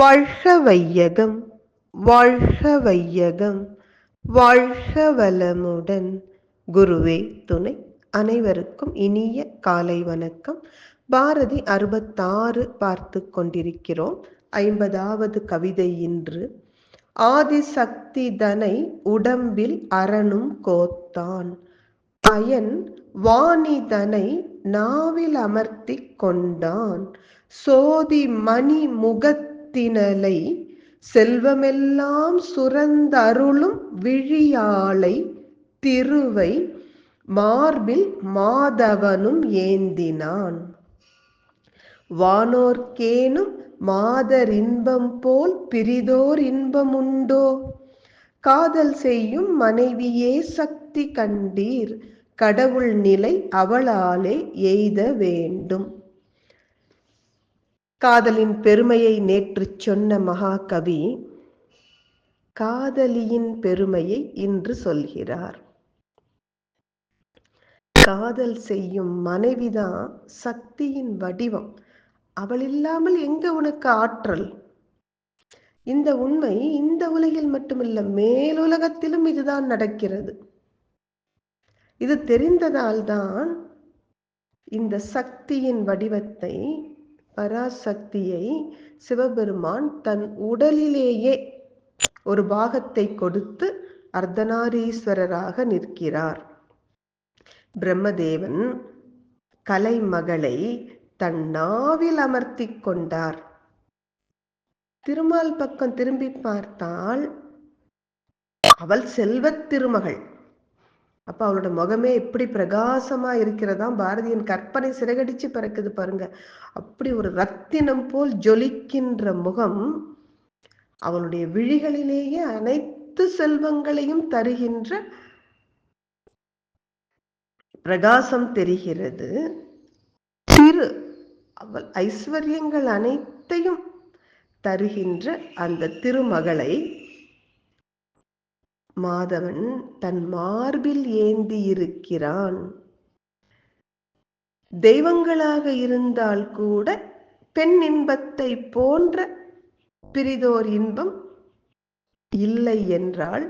வாழ்க வையகம் வாழ்க வையகம் வாழ்க வளமுடன் குருவே துணை அனைவருக்கும் இனிய காலை வணக்கம். பாரதி அறுபத்தாறு பார்த்து கொண்டிருக்கிறோம். ஐம்பதாவது கவிதை இன்று. ஆதிசக்தி தனை உடம்பில் அரணும் கோத்தான். அயன் வாணிதனை நாவில் அமர்த்தி கொண்டான். சோதி மணி செல்வத்தினலை செல்வமெல்லாம் சுரந்தருளும் விழியாளை திருவை மார்பில் மாதவனும் ஏந்தினான். வானோர்க்கேனும் மாதர் இன்பம் போல் பிரிதோர் இன்பமுண்டோ? காதல் செய்யும் மனைவியே சக்தி கண்டீர் கடவுள் நிலை அவளாலே எய்த வேண்டும். காதலின் பெருமையை நேற்று சொன்ன மகாகவி காதலியின் பெருமையை இன்று சொல்கிறார். காதல் செய்யும் மனைவிதான் சக்தியின் வடிவம். அவள் இல்லாமல் எங்க உனக்கு ஆற்றல்? இந்த உண்மை இந்த உலகில் மட்டுமல்ல மேலுலகத்திலும் இதுதான் நடக்கிறது. இது தெரிந்ததால் தான் இந்த சக்தியின் வடிவத்தை பராசக்தியை சிவபெருமான் தன் உடலிலேயே ஒரு பாகத்தை கொடுத்து அர்த்தநாரீஸ்வரராக நிற்கிறார். பிரம்மதேவன் கலைமகளை தன் நாவில் அமர்த்தி கொண்டார். திருமால் பக்கம் திரும்பி பார்த்தால் அவள் செல்வத் திருமகள். அப்ப அவளோட முகமே எப்படி பிரகாசமா இருக்கிறதா பாரதியின் கற்பனை சிறகடிச்சு பிறக்குது பாருங்க. அப்படி ஒரு ரத்தினம் போல் ஜொலிக்கின்ற முகம் அவளுடைய விழிகளிலேயே அனைத்து செல்வங்களையும் தருகின்ற பிரகாசம் தெரிகிறது. திரு அவள் ஐஸ்வர்யங்கள் அனைத்தையும் தருகின்ற அந்த திருமகளை மாதவன் தன் மார்பில் ஏந்தி இருக்கிறான் தெய்வங்களாக இருந்தால் கூட பெண் இன்பத்தை போன்ற பிரிதோர் இன்பம் இல்லை என்றால்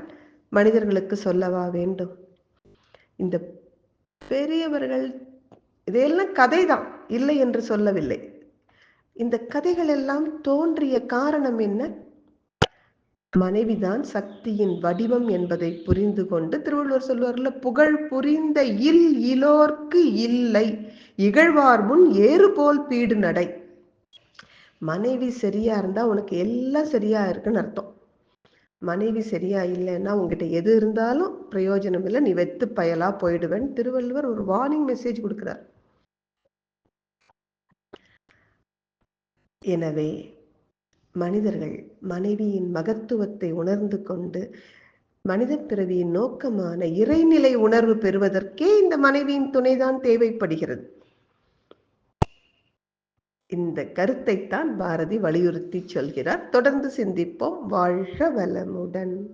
மனிதர்களுக்கு சொல்லவா வேண்டும்? இந்த பெரியவர்கள் இதையெல்லாம் கதைதான் இல்லை என்று சொல்லவில்லை. இந்த கதைகள் எல்லாம் தோன்றிய காரணம் என்ன? மனைவிதான் சக்தியின் வடிவம் என்பதை புரிந்து கொண்டு திருவள்ளுவர் சொல்வார்ல புகழ் புரிந்த இல் இலோர்க்கு இல்லை இகழ்வார் முன் ஏறு போல் பீடு நடை. மனைவி சரியா இருந்தா உனக்கு எல்லாம் சரியா இருக்குன்னு அர்த்தம். மனைவி சரியா இல்லைன்னா உங்ககிட்ட எது இருந்தாலும் பிரயோஜனம் இல்லை நீ வெத்து பயலா போயிடுவேன் திருவள்ளுவர் ஒரு வார்னிங் மெசேஜ் கொடுக்கிறார். எனவே மனிதர்கள் மனைவியின் மகத்துவத்தை உணர்ந்து கொண்டு மனித பிறவியின் நோக்கமான இறைநிலை உணர்வு பெறுவதற்கே இந்த மனைவியின் துணைதான் தேவைப்படுகிறது. இந்த கருத்தைத்தான் பாரதி வலியுறுத்தி சொல்கிறார். தொடர்ந்து சிந்திப்போம். வாழ்க வளமுடன்.